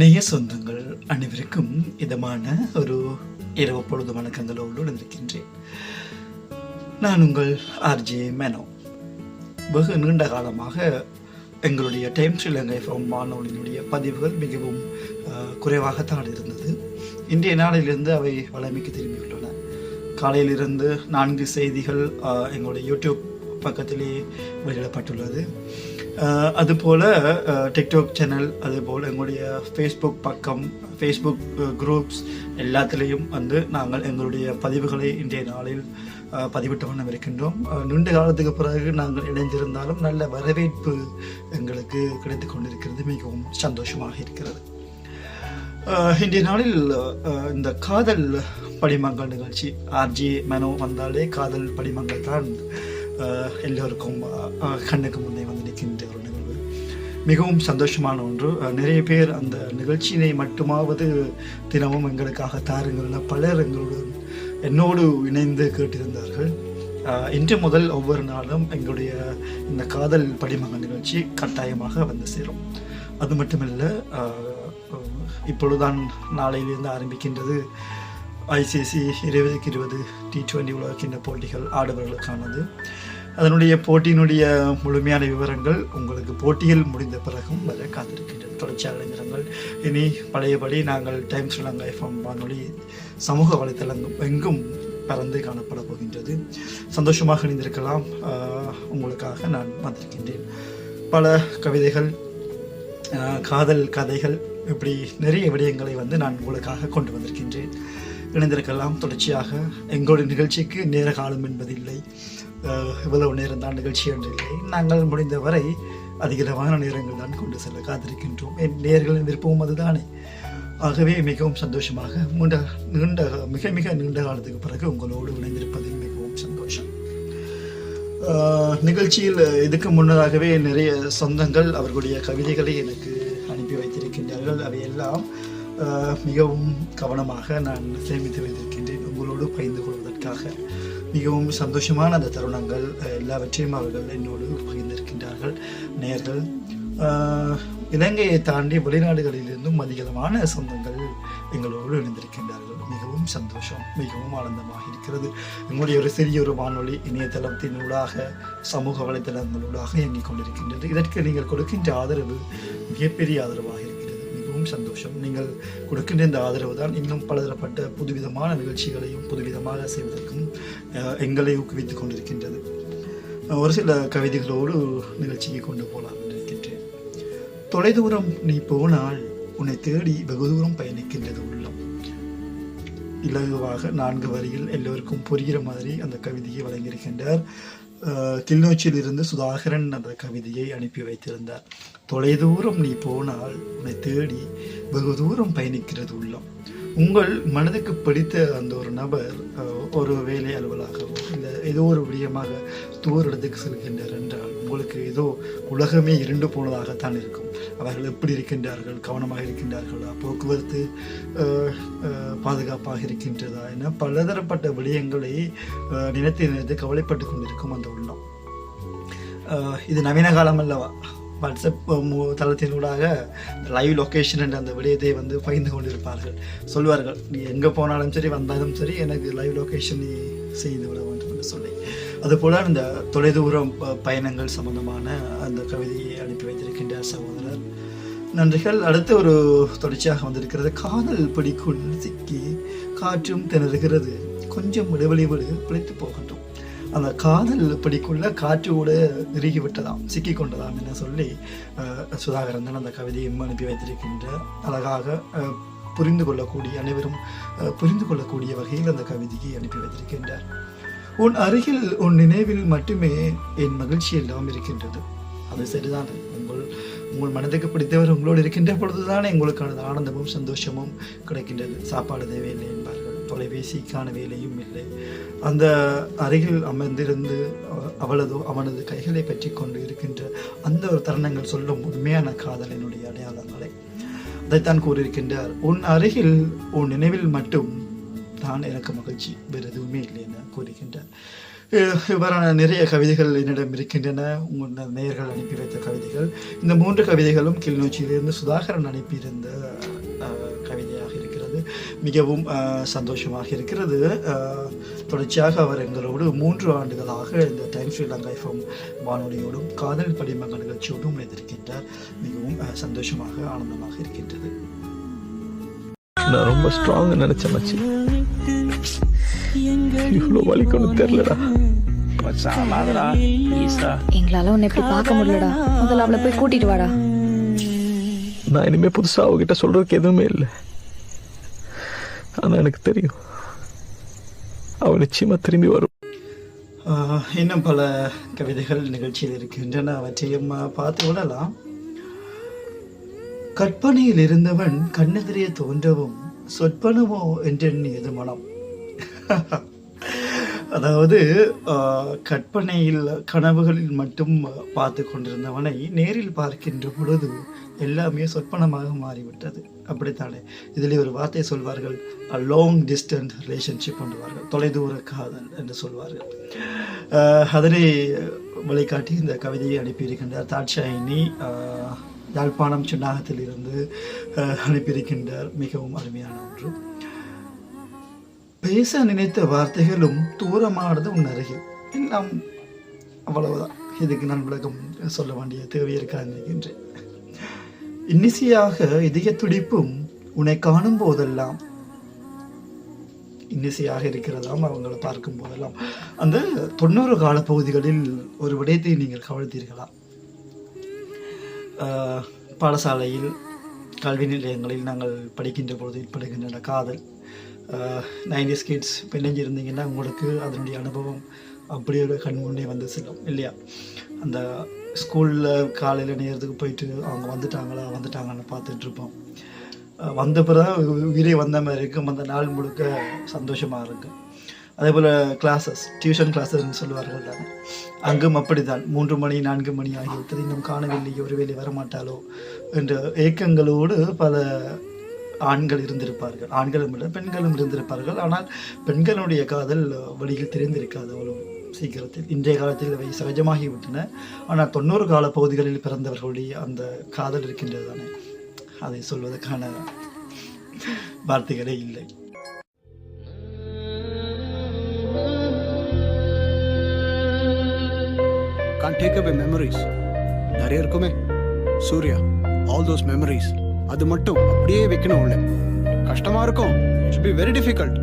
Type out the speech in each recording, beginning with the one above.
நேய சொந்தங்கள் அனைவருக்கும் இதமான ஒரு இரவு பொழுது வணக்கங்களோடு இருக்கின்றேன் நான் உங்கள் ஆர்ஜே மேனோ. வெகு நீண்ட காலமாக எங்களுடைய டைம் ஸ்ரீலங்கை ஃப்ரம் வானொலியினுடைய பதிவுகள் மிகவும் குறைவாகத்தான் இருந்தது. இன்றைய நாளிலிருந்து அவை வளமைக்கு திரும்பியுள்ளன. காலையிலிருந்து நான்கு செய்திகள் எங்களுடைய யூடியூப் பக்கத்திலே வெளியிடப்பட்டுள்ளது. அதுபோல் டிக்டாக் சேனல் அதுபோல் எங்களுடைய ஃபேஸ்புக் பக்கம் ஃபேஸ்புக் குரூப்ஸ் எல்லாத்துலேயும் வந்து நாங்கள் எங்களுடைய பதிவுகளை இன்றைய நாளில் பதிவிட்டு வண்ணம் இருக்கின்றோம் நீண்ட காலத்துக்கு பிறகு நாங்கள் இணைந்திருந்தாலும் நல்ல வரவேற்பு எங்களுக்கு கிடைத்து கொண்டிருக்கிறது. மிகவும் சந்தோஷமாக இருக்கிறது. இன்றைய நாளில் இந்த காதல் படிமங்கள் நிகழ்ச்சி ஆர்ஜி மனோ வந்தாலே காதல் படிமங்கள் தான் எல்லோருக்கும் கண்ணுக்கு முன்னே வந்து நிற்கின்ற ஒரு நிகழ்வு மிகவும் சந்தோஷமான ஒன்று நிறைய பேர் அந்த நிகழ்ச்சியினை மட்டுமாவது தினமும் எங்களுக்காக தாருங்கள் பலர் எங்களுடன் என்னோடு இணைந்து கேட்டிருந்தார்கள் இன்று முதல் ஒவ்வொரு நாளும் எங்களுடைய இந்த காதல் படிமகன் நிகழ்ச்சி கட்டாயமாக வந்து சேரும் அது மட்டுமல்ல இப்பொழுதுதான் நாளையிலிருந்து ஆரம்பிக்கின்றது ஐசிசி இருபதுக்கு இருபது டி டுவெண்டி உலகக்கிண்ண போட்டிகள் ஆடவர்களுக்கானது அதனுடைய போட்டியினுடைய முழுமையான விவரங்கள் உங்களுக்கு போட்டியில் முடிந்த பிறகும் வர காத்திருக்கின்றன. தொடர்ச்சியாக இணைந்திருங்கள். இனி பழையபடி நாங்கள் டைம் ஸ்ரீலங்கா எஃப்எம் வானொலி சமூக வலைத்தளங்கள் எங்கும் பறந்து காணப்பட போகின்றது. சந்தோஷமாக இணைந்திருக்கலாம். உங்களுக்காக நான் வந்திருக்கின்றேன். பல கவிதைகள் காதல் கதைகள் இப்படி நிறைய விடயங்களை வந்து நான் உங்களுக்காக கொண்டு வந்திருக்கின்றேன். இணைந்திருக்கலாம். தொடர்ச்சியாக எங்களுடைய நிகழ்ச்சிக்கு நேர காலம் என்பதில்லை. இவ்வளவு நேரம் தான் நிகழ்ச்சி என்று இல்லை நாங்கள் முடிந்தவரை அதிகமான நேரங்கள் தான் கொண்டு செல்ல காத்திருக்கின்றோம். என் நேர்களின் விருப்பமும் அதுதானே. ஆகவே மிகவும் சந்தோஷமாக நீண்ட நீண்ட மிக மிக நீண்ட காலத்துக்கு பிறகு உங்களோடு இணைந்திருப்பதில் மிகவும் சந்தோஷம். நிகழ்ச்சியில் இதுக்கு முன்னதாகவே நிறைய சொந்தங்கள் அவர்களுடைய கவிதைகளை எனக்கு அனுப்பி வைத்திருக்கின்றார்கள். அவையெல்லாம் எல்லாம் மிகவும் கவனமாக நான் சேமித்து வைத்திருக்கின்றேன் உங்களோடு பகிர்ந்து கொள்வதற்காக. மிகவும் சந்தோஷமான அந்த தருணங்கள் எல்லாவற்றையும் அவர்கள் என்னோடு பகிர்ந்திருக்கின்றார்கள். நேர்கள் இலங்கையை தாண்டி வெளிநாடுகளிலிருந்தும் அதிகமான சொந்தங்கள் எங்களோடு இணைந்திருக்கின்றார்கள். மிகவும் சந்தோஷம் மிகவும் ஆனந்தமாக இருக்கிறது. எங்களுடைய ஒரு சிறிய ஒரு வானொலி இணையதளத்தினூடாக சமூக வலைதளங்களூடாக இயங்கிக் கொண்டிருக்கின்றது. இதற்கு நீங்கள் கொடுக்கின்ற ஆதரவு மிகப்பெரிய ஆதரவாக இருக்கிறது மிகவும் சந்தோஷம். நீங்கள் கொடுக்கின்ற இந்த ஆதரவு தான் இன்னும் பலதரப்பட்ட புதுவிதமான நிகழ்ச்சிகளையும் புதுவிதமாக செய்வதற்கும் எங்களை ஊக்குவித்துக் கொண்டிருக்கின்றது. ஒரு சில கவிதைகளோடு நிகழ்ச்சிக்கு கொண்டு போகலாம் என்று இருக்கின்றேன் தொலைதூரம் நீ போனால் உன்னை தேடி வெகு தூரம் பயணிக்கின்றது உள்ளம். இலகுவாக நான்கு வரியில் எல்லோருக்கும் புரிகிற மாதிரி அந்த கவிதையை வழங்கியிருக்கின்றார். அஹ், கிளிநொச்சியிலிருந்து சுதாகரன் அந்த கவிதையை அனுப்பி வைத்திருந்தார். தொலைதூரம் நீ போனால் உன்னை தேடி வெகு தூரம் பயணிக்கிறது உள்ளம். உங்கள் மனதுக்கு பிடித்த அந்த ஒரு நபர் ஒரு வேலை அலுவலாகவோ இல்லை ஏதோ ஒரு விடயமாக தூர இடத்துக்கு செல்கின்றார் என்றால் உங்களுக்கு ஏதோ உலகமே இருண்டு போனதாகத்தான் இருக்கும். அவர்கள் எப்படி இருக்கின்றார்கள் கவனமாக இருக்கின்றார்களா போக்குவரத்து அஹ், பாதுகாப்பாக இருக்கின்றதா என பலதரப்பட்ட விடயங்களை நினைத்து நினைத்து கவலைப்பட்டு கொண்டிருக்கும் அந்த உள்ளம். இது நவீன காலம் அல்லவா? வாட்ஸ்அப் தளத்தினூடாக லைவ் லொக்கேஷன் என்ற அந்த விடயத்தை வந்து பகிர்ந்து கொண்டிருப்பார்கள். சொல்வார்கள் நீ எங்கே போனாலும் சரி வந்தாலும் சரி எனக்கு லைவ் லொக்கேஷன் நீ செய்து விட வேண்டும் என்று சொல்லி. அதுபோல் அந்த தொலைதூரம் ப- பயணங்கள் சம்பந்தமான அந்த கவிதையை அனுப்பி வைத்திருக்கின்றார் சகோதரர். நன்றிகள். அடுத்து ஒரு தொடர்ச்சியாக வந்திருக்கிறது. காதல் பிடிக்குள் சிக்கி காற்றும் திணறுகிறது. கொஞ்சம் இடைவெளி விடு பிழைத்து போகட்டும். அந்த காதல் படிக்குள்ள காற்று கூட இறுகி விட்டதாம் சிக்கி கொண்டதாம் என சொல்லி சுதாகரந்தன் சுதாகரன் தான் அந்த கவிதையும் அனுப்பி வைத்திருக்கின்ற அழகாக புரிந்து கொள்ளக்கூடிய அனைவரும் புரிந்து கொள்ளக்கூடிய வகையில் அந்த கவிதையை அனுப்பி வைத்திருக்கின்றார். உன் அருகில் உன் நினைவில் மட்டுமே என் மகிழ்ச்சி எல்லாம் இருக்கின்றது. அது சரிதான். உங்கள் உங்கள் மனதுக்கு பிடித்தவர் உங்களோடு இருக்கின்ற பொழுதுதானே உங்களுக்கான ஆனந்தமும் சந்தோஷமும் கிடைக்கின்றது. சாப்பாடு தேவையில்லை என்பார். தொலைபேசிக்கான வேலையும் இல்லை. அந்த அருகில் அமர்ந்திருந்து அவளது அவனது கைகளை பற்றி கொண்டு இருக்கின்ற அந்த ஒரு தருணங்கள் சொல்லும் உண்மையான காதலினுடைய அடையாளங்களை அதைத்தான் கூறியிருக்கின்றார். உன் அருகில் உன் நினைவில் மட்டும் தான் எனக்கு மகிழ்ச்சி வேறு எதுவுமே இல்லை என கூறுகின்றார். இவ்வாறான நிறைய கவிதைகள் என்னிடம் இருக்கின்றன. உங்கள் நேயர்கள் அனுப்பி வைத்த கவிதைகள். இந்த மூன்று கவிதைகளும் கிளிநொச்சியிலிருந்து சுதாகரன் அனுப்பியிருந்த மிகவும் சந்தோஷமாக இருக்கிறது. தொடர்ச்சியாக அவர் எங்களோடு மூன்று ஆண்டுகளாக இந்த டைம் ஸ்ரீலங்கா எஃப்எம் வானொலியோடும் காதல் படிமங்க நிகழ்ச்சியோடும் இணைந்திருக்கின்றார். மிகவும் சந்தோஷமாக ஆனந்தமாக இருக்கின்றது. நான் ரொம்ப ஸ்ட்ராங் நினைச்சேன் மச்சி. இவ்வளோ வலிக்கணும் தெரியலடா. எங்களால உன்னை இப்படி பார்க்க முடியலடா. முதல்ல அவளை போய் கூட்டிட்டு வாடா. நான் இனிமே புதுசா அவகிட்ட சொல்றதுக்கு எதுவுமே இல்லை. ஆனால் எனக்கு தெரியும். அவ நிச்சயமாக திரும்பி வரும். இன்னும் பல கவிதைகள் நிகழ்ச்சியில் இருக்கின்றன. அவற்றையும் பார்த்து விடலாம் கற்பனையில் இருந்தவன் கண்ணெதிரே தோன்றவும் சொற்பனமோ என்றெண்ணியது மனம் அதாவது கற்பனையில் கனவுகளில் மட்டும் பார்த்து கொண்டிருந்தவனை நேரில் பார்க்கின்ற பொழுது எல்லாமே சொற்பனமாக மாறிவிட்டது. அப்படித்தானே? இதில் ஒரு வார்த்தை சொல்வார்கள் லாங் டிஸ்டன்ட் ரிலேஷன்ஷிப் என்றுவார்கள் தொலைதூர காதல் என்று சொல்வார்கள். அதனை வழிகாட்டி இந்த கவிதையை அனுப்பியிருக்கின்றார் தாட்சாயினி. யாழ்ப்பாணம் சுன்னாகத்தில் இருந்து அனுப்பியிருக்கின்றார். மிகவும் அருமையான ஒன்று. பேச நினைத்த வார்த்தைகளும் தூரமானது உன் அருகில். எல்லாம் அவ்வளவுதான். இதுக்கு நான் விளக்கம் சொல்ல வேண்டிய தேவை இருக்காது நினைக்கின்றேன். இன்னிசையாக இதய துடிப்பும் உன்னை காணும் போதெல்லாம் இன்னிசையாக இருக்கிறதாம் அவங்களை பார்க்கும் போதெல்லாம். அந்த தொண்ணூறு கால பகுதிகளில் ஒரு விடயத்தை நீங்கள் கவனித்தீர்களா? பாடசாலையில் கல்வி நிலையங்களில் நாங்கள் படிக்கின்ற பொழுது ஏற்படுகின்ற காதல். நைன்டிஸ் கிட்ஸ் பிணைஞ்சிருந்தீங்கன்னா உங்களுக்கு அதனுடைய அனுபவம் அப்படியே கண் முன்னே வந்து செல்லும் இல்லையா? அந்த ஸ்கூலில் காலையில் நேரத்துக்கு போயிட்டு அவங்க வந்துட்டாங்களா வந்துட்டாங்கன்னு பார்த்துட்ருப்போம் வந்த பிறகு உயிரே வந்த மாதிரி இருக்கும். அந்த நாள் முழுக்க சந்தோஷமாக இருக்கும். அதே போல் கிளாஸஸ் டியூஷன் கிளாஸஸ்ன்னு சொல்லுவார்கள். தான் அங்கும் அப்படித்தான். மூன்று மணி நான்கு மணி ஆகிவிட்டது. இன்னும் காணவில்லை ஒருவேளை வரமாட்டாளோ? என்ற ஏக்கங்களோடு பல ஆண்கள் இருந்திருப்பார்கள். ஆண்களும் இல்லை பெண்களும் இருந்திருப்பார்கள். ஆனால் பெண்களுடைய காதல் வழியில் தெரிந்திருக்காது அவ்வளவு சீக்கிரத்தில். இன்றைய காலத்தில் அவை சகஜமாகிவிட்டன. ஆனால் தொண்ணூறு கால பகுதிகளில் பிறந்தவர்களுடைய அந்த காதல் இருக்கின்றது தானே அதை சொல்வதற்கான வார்த்தைகளே இல்லை. Can't take away memories. நிறைய இருக்குமே. சூர்யா ஆல் தோஸ் மெமரிஸ் அது மட்டும் அப்படியே வைக்கணும் உள்ள கஷ்டமா இருக்கும். It's be very difficult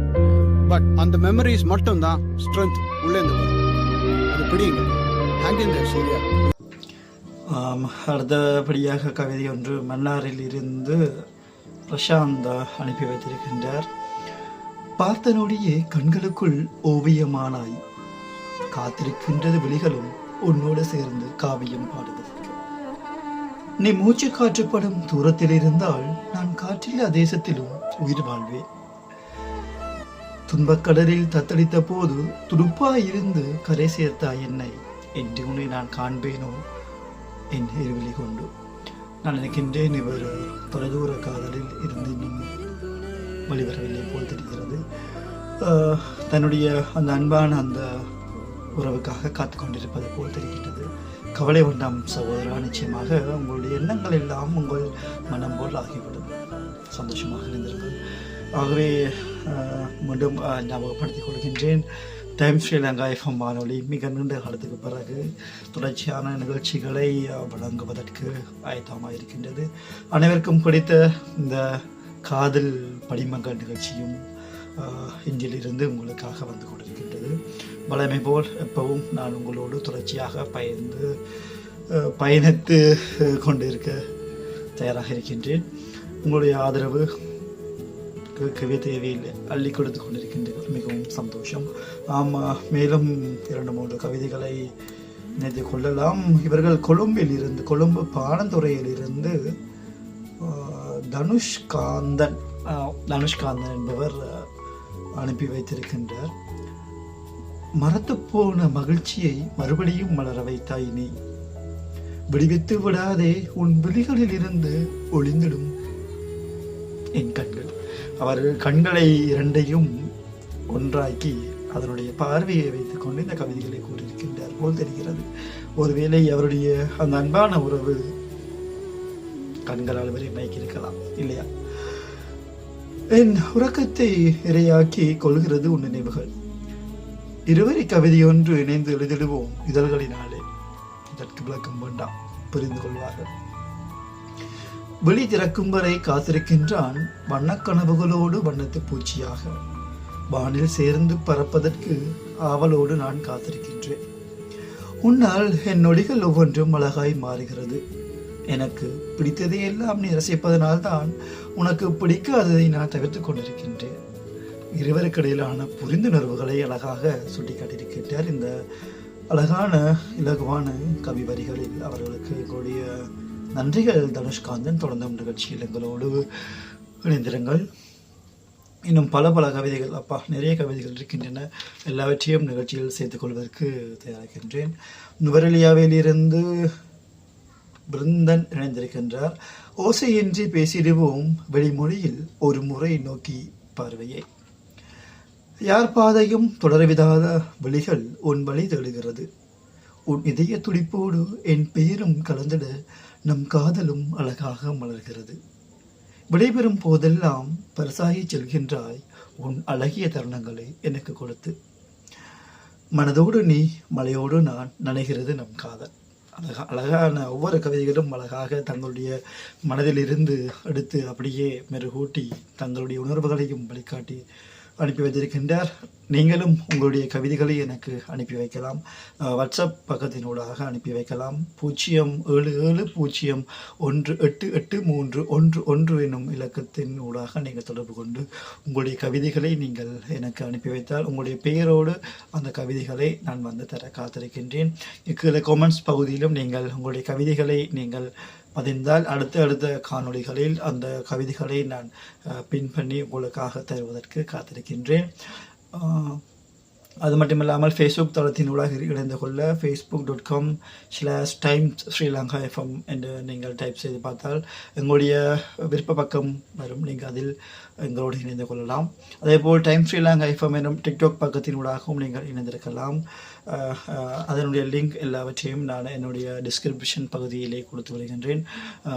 but அந்த மெமரிஸ் மட்டும் தான் ஸ்ட்ரென்த் உள்ளே இருந்து வரும். அது பிடிங்க ஹேங்கிங் சூர்யா அடுத்தபடியாக கவிதை ஒன்று மன்னாரில் இருந்து பிரசாந்த் அனுப்பி வைத்திருக்கின்றார். பார்த்தனோடையே கண்களுக்குள் ஓவியமானாய். காத்திருக்கின்றது விழிகளும் உன்னோடு சேர்ந்து காவியம் பாடுது நீ மூச்சு காற்றுப்படும் தூரத்தில் இருந்தால் நான் காற்றில்லா தேசத்திலும் உயிர் வாழ்வேன். துன்பக்கடலில் தத்தளித்த போது துடுப்பாயிருந்து கரை சேர்த்தாய் என்னை? என்று உன்னை நான் காண்பேனோ? என் இருவிழி கொண்டு. நான் நினைக்கின்றேன் இவர் தொலைதூர காதலில் இருந்து இன்னும் வெளிவரவில்லை போல் தெரிகிறது. தன்னுடைய அந்த அன்பான அந்த உறவுக்காக காத்து கொண்டிருப்பது போல் தெரிகின்றது. கவலை உண்டாம் சகோதரா நிச்சயமாக உங்களுடைய எண்ணங்கள் எல்லாம் உங்கள் மனம் போல் ஆகிவிடும். சந்தோஷமாக இருந்திருங்கள். ஆகவே மீண்டும் ஞாபகப்படுத்திக் கொள்கின்றேன். டைம் ஸ்ரீலங்கா எஃப்எம் வானொலி மிக நீண்ட காலத்துக்கு பிறகு தொடர்ச்சியான நிகழ்ச்சிகளை வழங்குவதற்கு ஆயத்தமாக இருக்கின்றது. அனைவருக்கும் பிடித்த இந்த காதல் படிமங்கள் நிகழ்ச்சியும் இன்றிலிருந்து உங்களுக்காக வந்து கொண்டிருக்கின்றது. வளமை போல் எப்பவும் நான் உங்களோடு தொடர்ச்சியாக பயந்து பயணித்து கொண்டிருக்க தயாராக இருக்கின்றேன். உங்களுடைய ஆதரவு கேட்கவே தேவையில்லை அள்ளி கொடுத்து கொண்டிருக்கின்றீர்கள் மிகவும் சந்தோஷம். ஆமாம் மேலும் இரண்டு மூன்று கவிதைகளை நினைத்து கொள்ளலாம். இவர்கள் கொழும்பில் இருந்து கொழும்பு பானந்துறையில் இருந்து தனுஷ்காந்தன் தனுஷ்காந்தன் என்பவர் அனுப்பி வைத்திருக்கின்றார். மறத்துப் போன மகிழ்ச்சியை மறுபடியும் மலர வைத்தாய் நீ. விடுவித்து விடாதே உன் விழிகளில் இருந்து ஒளிந்திடும் என் கண்கள். அவர் கண்களை இரண்டையும் ஒன்றாக்கி அதனுடைய பார்வையை வைத்துக்கொண்டு இந்த கவிதைகளை கூறியிருக்கின்றார். போல் தெரிகிறது. ஒருவேளை அவருடைய அந்த அன்பான உறவு கண்களால் வரை மயக்கியிருக்கலாம் இல்லையா? என் உறக்கத்தை இரையாக்கி கொள்கிறது உன் நினைவுகள். இருவரி கவிதையொன்று இணைந்து எழுதிடுவோம் இதழ்களினாலே. இதற்கு விளக்கம் வேண்டாம் புரிந்து கொள்வார்கள். வெளி திறக்கும் வரை காத்திருக்கின்றான் வண்ணக்கனவுகளோடு வண்ணத்து பூச்சியாக. வானில் சேர்ந்து பறப்பதற்கு ஆவலோடு நான் காத்திருக்கின்றேன். உன்னால் என் நொடிகள் ஒவ்வொன்றும் அழகாய் மாறுகிறது. எனக்கு பிடித்ததை எல்லாம் நீ ரசிப்பதனால் தான் உனக்கு பிடிக்காததை நான் தவிர்த்து கொண்டிருக்கின்றேன். இருவருக்கிடையிலான புரிந்துணர்வுகளை அழகாக சுட்டிக்காட்டியிருக்கின்றார். இந்த அழகான இலகுவான கவி வரிகளில் அவர்களுக்கு எங்களுடைய நன்றிகள். தனுஷ்காந்தன் தொடர்ந்தும் நிகழ்ச்சியில் எங்களோடு இணைந்திருங்கள். இன்னும் பல பல கவிதைகள் அப்பா நிறைய கவிதைகள் இருக்கின்றன. எல்லாவற்றையும் நிகழ்ச்சியில் சேர்த்துக் கொள்வதற்கு தயாரிக்கின்றேன். நுவரெலியாவிலிருந்து பிருந்தன் இணைந்திருக்கின்றார். ஓசையின்றி பேசிடுவோம் வெளிமொழியில் ஒரு முறை நோக்கி பார்வையை. யார் பாதையும் தொடரவிடாத வழிகள் உன் வழி தேடுகிறது. உன் இதய துடிப்போடு என் பெயரும் கலந்திட நம் காதலும் அழகாக மலர்கிறது. விடைபெறும் போதெல்லாம் பரிசாகி செல்கின்றாய் உன் அழகிய தருணங்களை எனக்கு கொடுத்து. மனதோடு நீ மலையோடு நான் நனைகிறது நம் காதல். அழகா அழகான ஒவ்வொரு கவிதைகளும் அழகாக தங்களுடைய மனதிலிருந்து எடுத்து அப்படியே மெருகூட்டி தங்களுடைய உணர்வுகளையும் வழிகாட்டி அனுப்பி வைத்திருக்கின்றார். நீங்களும் உங்களுடைய கவிதைகளை எனக்கு அனுப்பி வைக்கலாம். வாட்ஸ்அப் பக்கத்தினூடாக அனுப்பி வைக்கலாம். பூஜ்ஜியம் ஏழு ஏழு பூஜ்ஜியம் ஒன்று எட்டு எட்டு மூன்று ஒன்று ஒன்று என்னும் இலக்கத்தின் ஊடாக நீங்கள் தொடர்பு கொண்டு உங்களுடைய கவிதைகளை நீங்கள் எனக்கு அனுப்பி வைத்தால் உங்களுடைய பெயரோடு அந்த கவிதைகளை நான் வந்து தர காத்திருக்கின்றேன். கீழே கொமெண்ட்ஸ் பகுதியிலும் நீங்கள் உங்களுடைய கவிதைகளை நீங்கள் பதிந்தால் அடுத்த அடுத்த காணொளிகளில் அந்த கவிதைகளை நான் அஹ், பின் பண்ணி உங்களுக்காக தருவதற்கு காத்திருக்கின்றேன். அது அது மட்டுமில்லாமல் ஃபேஸ்புக் தளத்தினூடாக இணைந்து கொள்ள Facebook dot com slash times Sri Lanka FM என்று நீங்கள் டைப் செய்து பார்த்தால் எங்களுடைய விருப்ப பக்கம் வரும். நீங்கள் அதில் எங்களோடு இணைந்து கொள்ளலாம். அதேபோல் டைம் ஸ்ரீலங்கா எஃப்எம் எனும் டிக்டாக் பக்கத்தினூடாகவும் நீங்கள் இணைந்திருக்கலாம். அதனுடைய லிங்க் எல்லாவற்றையும் நான் என்னுடைய டிஸ்கிரிப்ஷன் பகுதியிலே கொடுத்து வருகின்றேன்.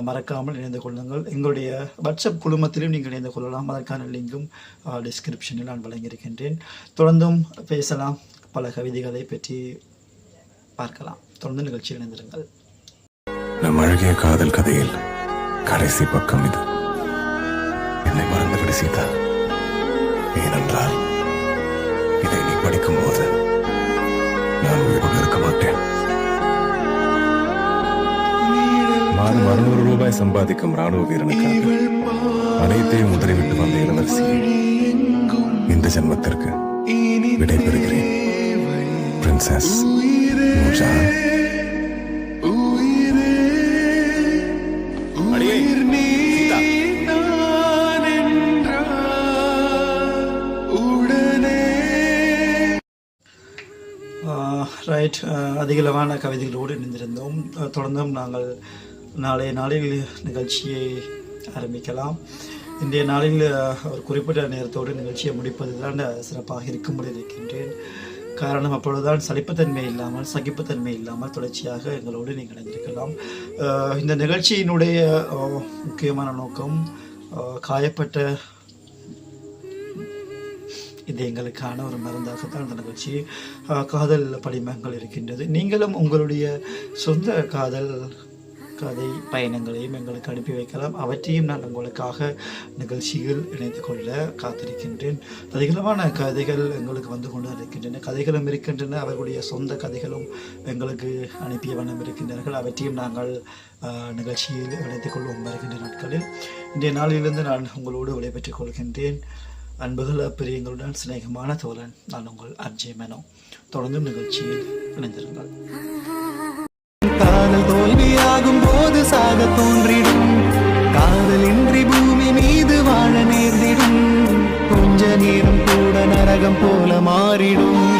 மறக்காமல் இணைந்து கொள்ளுங்கள். எங்களுடைய வாட்ஸ்அப் குழுமத்திலும் நீங்கள் இணைந்து கொள்ளலாம். அதற்கான லிங்கும் டிஸ்கிரிப்ஷனில் நான் வழங்கியிருக்கின்றேன். தொடர்ந்தும் பேசலாம். பல கவிதைகளை பற்றி பார்க்கலாம். தொடர்ந்து நிகழ்ச்சியில் இணைந்திருங்கள். நம் அழகிய காதல் கதையில் கடைசி பக்கம் இது. என்னை மறந்துவிடு சீதா. ஏனென்றால் இதை நீ படிக்கும்போது நான் உயிரோடு இருக்க மாட்டேன். மாதம் அறுநூறு ரூபாய் சம்பாதிக்கும் ராணுவ வீரனுக்காக அனைத்தையும் உதறிவிட்டு வந்த இளவரசி இந்த ஜென்மத்திற்கு விடைபெறுகிறேன். பிரின்சஸ் நூர்ஜஹான் ரைட் அதிகளவான கவிதைகளோடு இணைந்திருந்தோம். தொடர்ந்தும் நாங்கள் நாளைய நாளில் நிகழ்ச்சியை ஆரம்பிக்கலாம். இன்றைய நாளில் ஒரு குறிப்பிட்ட நேரத்தோடு நிகழ்ச்சியை முடிப்பது தான் சிறப்பாக இருக்கும்படி இருக்கின்றேன். காரணம் அப்பொழுதுதான் சலிப்புத்தன்மை இல்லாமல் சகிப்புத்தன்மை இல்லாமல் தொடர்ச்சியாக எங்களோடு நீங்கள் இணைந்திருக்கலாம். இந்த நிகழ்ச்சியினுடைய முக்கியமான நோக்கம் காயப்பட்ட இது எங்களுக்கான ஒரு மருந்தாகத்தான் இந்த நிகழ்ச்சி காதல் படிமங்கள் இருக்கின்றது. நீங்களும் உங்களுடைய சொந்த காதல் கதை பயணங்களையும் எங்களுக்கு அனுப்பி வைக்கலாம். அவற்றையும் நான் உங்களுக்காக நிகழ்ச்சியில் இணைத்து கொள்ள காத்திருக்கின்றேன். அதிகமான கதைகள் எங்களுக்கு வந்து கொண்டு இருக்கின்றன கதைகளும் இருக்கின்றன. அவர்களுடைய சொந்த கதைகளும் எங்களுக்கு அனுப்பிய வண்ணம் இருக்கின்றார்கள் அவற்றையும் நாங்கள் நிகழ்ச்சியில் இணைத்துக் கொள்வோம் வருகின்ற நாட்களில். இன்றைய நாளிலிருந்து நான் உங்களோடு விடைபெற்றுக் கொள்கின்றேன். அன்புகள பிரியங்களுடன் சிநேகமான தோழன் நான் உங்கள் அர்ஜய் மேனோ. தொடர்ந்தும் நிகழ்ச்சியில் இணைந்திருங்கள். காதல் தோல்வியாகும் போது சாக தோன்றிடும். காதலின்றி பூமி மீது வாழ நேர்ந்திடும். கொஞ்ச நேரம் கூட நரகம் போல மாறிடும்.